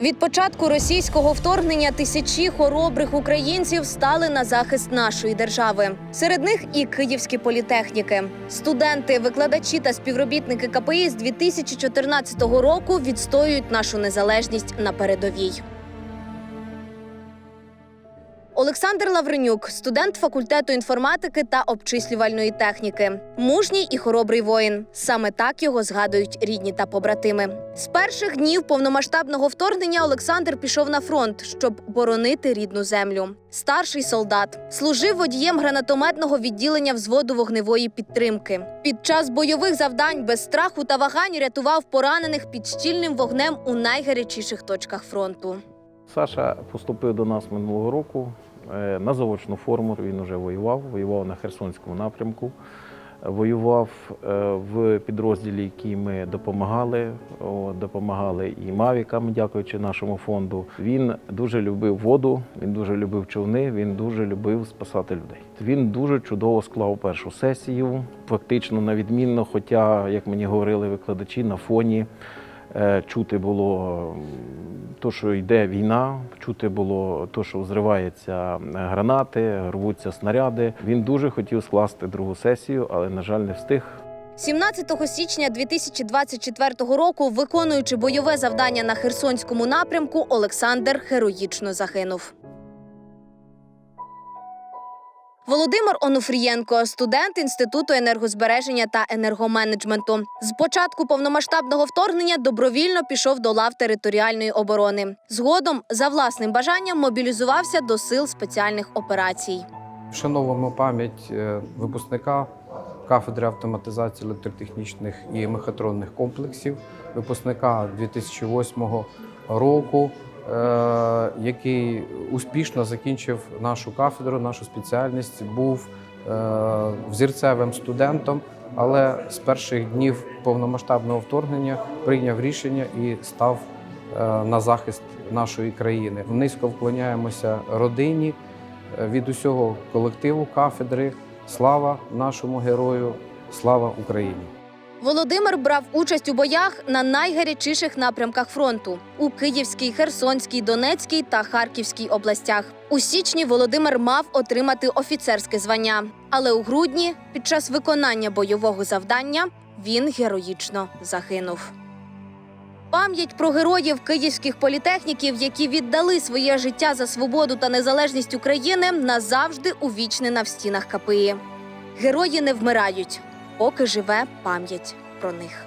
Від початку російського вторгнення тисячі хоробрих українців стали на захист нашої держави. Серед них і київські політехніки. Студенти, викладачі та співробітники КПІ з 2014 року відстоюють нашу незалежність на передовій. Олександр Лавренюк, студент факультету інформатики та обчислювальної техніки, мужній і хоробрий воїн. Саме так його згадують рідні та побратими. З перших днів повномасштабного вторгнення Олександр пішов на фронт, щоб боронити рідну землю. Старший солдат служив водієм гранатометного відділення взводу вогневої підтримки. Під час бойових завдань без страху та вагань рятував поранених під щільним вогнем у найгарячіших точках фронту. Саша поступив до нас минулого року на заочну форму. Він вже воював, воював на Херсонському напрямку. Воював е, в підрозділі, який ми допомагали. Допомагали і мавікам, дякуючи нашому фонду. Він дуже любив воду, він дуже любив човни, він дуже любив спасати людей. Він дуже чудово склав першу сесію, фактично на відмінно, хоча, як мені говорили викладачі, на фоні. Е, Чути було то, що йде війна, чути було то, що взриваються гранати, рвуться снаряди. Він дуже хотів скласти другу сесію, але, на жаль, не встиг. 17 січня 2024 року, виконуючи бойове завдання на Херсонському напрямку, Олександр героїчно загинув. Володимир Онуфрієнко, студент Інституту енергозбереження та енергоменеджменту. З початку повномасштабного вторгнення добровільно пішов до лав територіальної оборони. Згодом, за власним бажанням, мобілізувався до сил спеціальних операцій. Вшановуємо пам'ять е, випускника кафедри автоматизації електротехнічних і мехатронних комплексів, випускника 2008 року, який успішно закінчив нашу кафедру, нашу спеціальність, був е, взірцевим студентом, але з перших днів повномасштабного вторгнення прийняв рішення і став е, на захист нашої країни. Низько вклоняємося родині е, від усього колективу кафедри. Слава нашому герою, слава Україні! Володимир брав участь у боях на найгарячіших напрямках фронту у Київській, Херсонській, Донецькій та Харківській областях. У січні Володимир мав отримати офіцерське звання, але у грудні, під час виконання бойового завдання, він героїчно загинув. Пам'ять про героїв київських політехніків, які віддали своє життя за свободу та незалежність України, назавжди увічнена в стінах КПІ. Герої не вмирають, поки живе пам'ять про них.